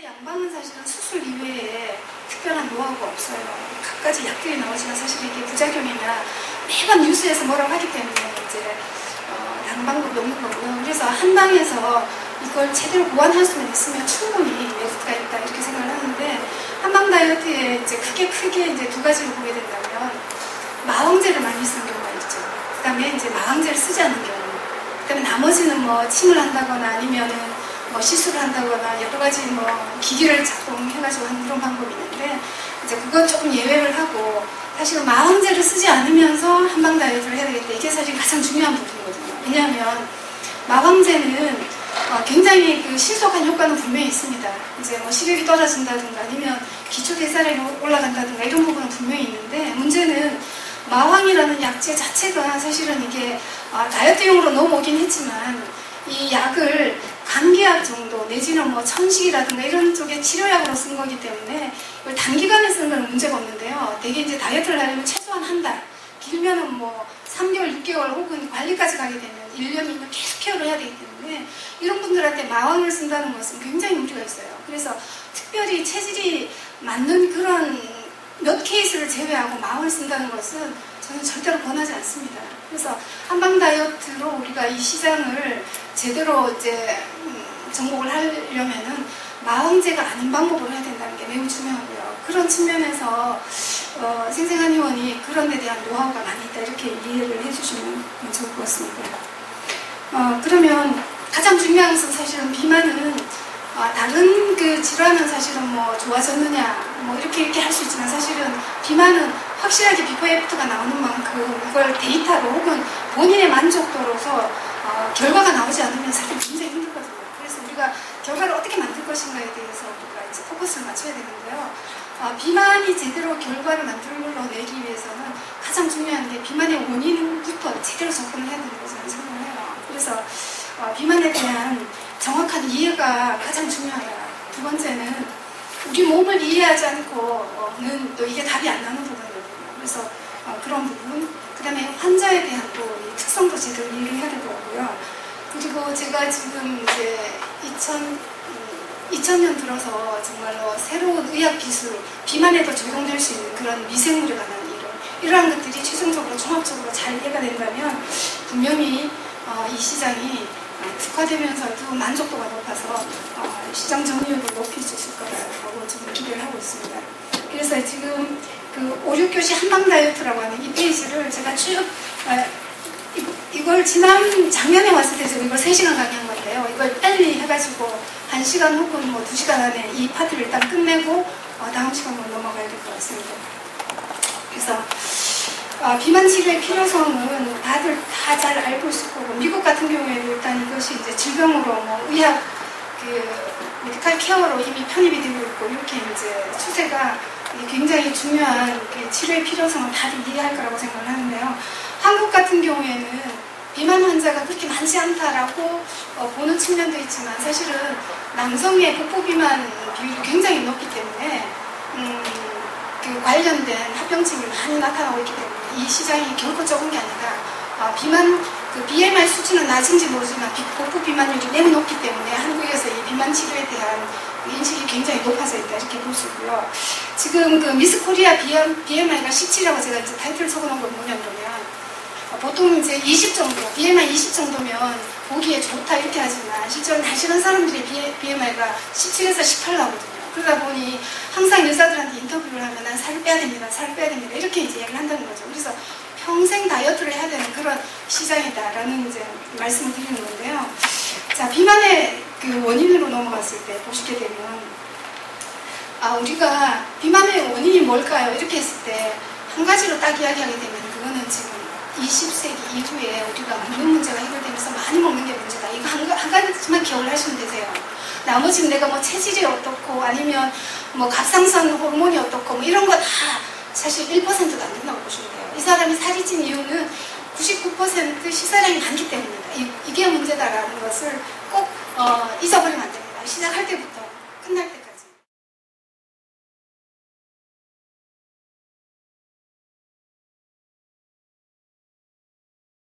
마왕제 양방은 사실은 수술 이외에 특별한 노하우가 없어요. 갖가지 약들이 나오지만 사실 이게 부작용이나 매번 뉴스에서 뭐라고 하기 때문에 이제 어, 방법이 없는 거고요. 그래서 한방에서 이걸 제대로 보완할 수만 있으면 충분히 메리트가 있다 이렇게 생각을 하는데 한방 다이어트에 이제 크게 크게 이제 두 가지를 보게 된다면 마왕제를 많이 쓰는 경우가 있죠. 그다음에 이제 마왕제를 쓰지 않는 경우. 그다음에 나머지는 뭐 침을 한다거나 아니면은 뭐 시술을 한다거나 여러 가지 뭐 기기를 작동해가지고 하는 그런 방법이 있는데 이제 그건 조금 예외를 하고 사실은 마왕제를 쓰지 않으면서 한방 다이어트를 해야 되겠다. 이게 사실 가장 중요한 부분이거든요. 왜냐하면 마왕제는 어, 굉장히 그 신속한 효과는 분명히 있습니다. 이제 뭐 식욕이 떨어진다든가 아니면 기초 대사량이 올라간다든가 이런 부분은 분명히 있는데 문제는 마황이라는 약제 자체가 사실은 이게 아, 다이어트용으로 넘어오긴 했지만 이 약을 감기약 정도 내지는 뭐 천식이라든가 이런 쪽에 치료약으로 쓴 거기 때문에 이걸 단기간에 건 문제가 없는데요. 대개 이제 다이어트를 하려면 최소한 한 달, 길면은 뭐 3개월, 6개월 혹은 관리까지 가게 되면 1년이면 계속 케어를 해야 되기 때문에 이런 분들한테 마왕을 쓴다는 것은 굉장히 무리가 있어요. 그래서 특별히 체질이 맞는 그런 몇 케이스를 제외하고 마음을 쓴다는 것은 저는 절대로 권하지 않습니다. 그래서 한방 다이어트로 우리가 이 시장을 제대로 이제 음, 정복을 하려면은 마왕제가 아닌 방법으로 해야 된다는 게 매우 중요하고요. 그런 측면에서 어, 생생한 의원이 그런 데 대한 노하우가 많이 있다 이렇게 이해를 해주시면 좋을 것 같습니다. 어, 그러면 가장 중요한 것은 사실은 비만은 어, 다른 그 질환은 사실은 뭐 좋아졌느냐 뭐 이렇게 이렇게 할 수 있지만 사실은 비만은 확실하게 비포 애프터가 나오는 만큼 이걸 데이터로 혹은 본인의 만족도로서 어, 결과가 나오지 않으면 사실 굉장히 힘들거든요. 그래서 우리가 결과를 어떻게 만들 것인가에 대해서 우리가 이제 포커스를 맞춰야 되는데요. 어, 비만이 제대로 결과를 만들어 내기 위해서는 가장 중요한 게 비만의 원인부터 제대로 접근을 해야 되는 거죠. 생각을 해요. 그래서 어, 비만에 대한 정확한 이해가 가장 중요해요. 두 번째는 우리 몸을 이해하지 않고는 또 이게 답이 안 나는 부분이거든요. 그래서 어, 그런 부분, 그 다음에 환자에 대한 또 특성도 제대로 이해를 해야 되더라고요. 그리고 제가 지금 이제 2000, 2000년 들어서 정말로 새로운 의학 기술, 비만에도 적용될 수 있는 그런 미생물에 관한 이론, 이러한 것들이 최종적으로 종합적으로 잘 이해가 된다면 분명히 어, 이 시장이 특화되면서도 만족도가 높아서 어, 시장 점유율을 높일 수 있을 거라고 지금 기대를 하고 있습니다. 그래서 지금 그 5, 6교시 한방 다이어트라고 하는 이 페이지를 제가 쭉 어, 이걸 지난 작년에 왔을 때 제가 이걸 3시간 강의한 건데요. 이걸 빨리 해가지고 1시간 혹은 뭐 2시간 안에 이 파트를 일단 끝내고 어, 다음 시간으로 넘어가야 될 것 같습니다. 그래서 어, 비만 치료의 필요성은 다들 다 잘 알고 있을 거고 미국 같은 경우에는 일단 이것이 이제 질병으로 뭐 의학 그 메디칼 케어로 이미 편입이 되고 있고 이렇게 이제 추세가 굉장히 중요한 그 치료의 필요성을 다들 이해할 거라고 생각을 하는데요. 한국 같은 경우에는 비만 환자가 그렇게 많지 않다라고 어, 보는 측면도 있지만 사실은 남성의 복부 비만 비율이 굉장히 높기 때문에 음, 그 관련된 합병증이 많이 나타나고 있기 때문에 이 시장이 결코 적은 게 아니라 어, 비만 그 BMI 수치는 낮은지 모르지만 복부 비만율이 매우 높기 때문에 한국에서 이 비만 치료에 대한 인식이 굉장히 높아져 있다 이렇게 볼 수 있고요. 지금 그 미스 코리아 BMI가 17이라고 제가 이제 타이틀을 적어놓은 건 뭐냐 그러면 어, 보통 이제 20 정도, BMI 20 정도면 보기에 좋다 이렇게 하지만 실제로 날씬한 사람들의 BMI가 17에서 18 나오거든요. 그러다 보니 항상 여자들한테 인터뷰를 하면 난 살을 빼야 됩니다. 살을 빼야 됩니다. 이렇게 이제 얘기를 한다는 거죠. 그래서 평생 다이어트를 해야 되는 그런 시장이다라는 이제 말씀을 드리는 건데요. 자, 비만의 그 원인으로 넘어갔을 때 보시게 되면 아, 우리가 비만의 원인이 뭘까요? 이렇게 했을 때 한 가지로 딱 이야기하게 되면 그거는 지금 20세기 이후에 우리가 먹는 문제가 해결되면서 많이 먹는 게 문제다. 이거 한, 한 가지만 기억을 하시면 되세요. 나머지는 내가 뭐 체질이 어떻고 아니면 뭐 갑상선 호르몬이 어떻고 뭐 이런 거 다 사실 1%도 안 된다고 보시면 돼요. 이 사람이 살이 찐 이유는 99% 식사량이 많기 때문이다. 이, 게 문제다라는 것을 꼭 어, 잊어버리면 안 됩니다. 시작할 때부터.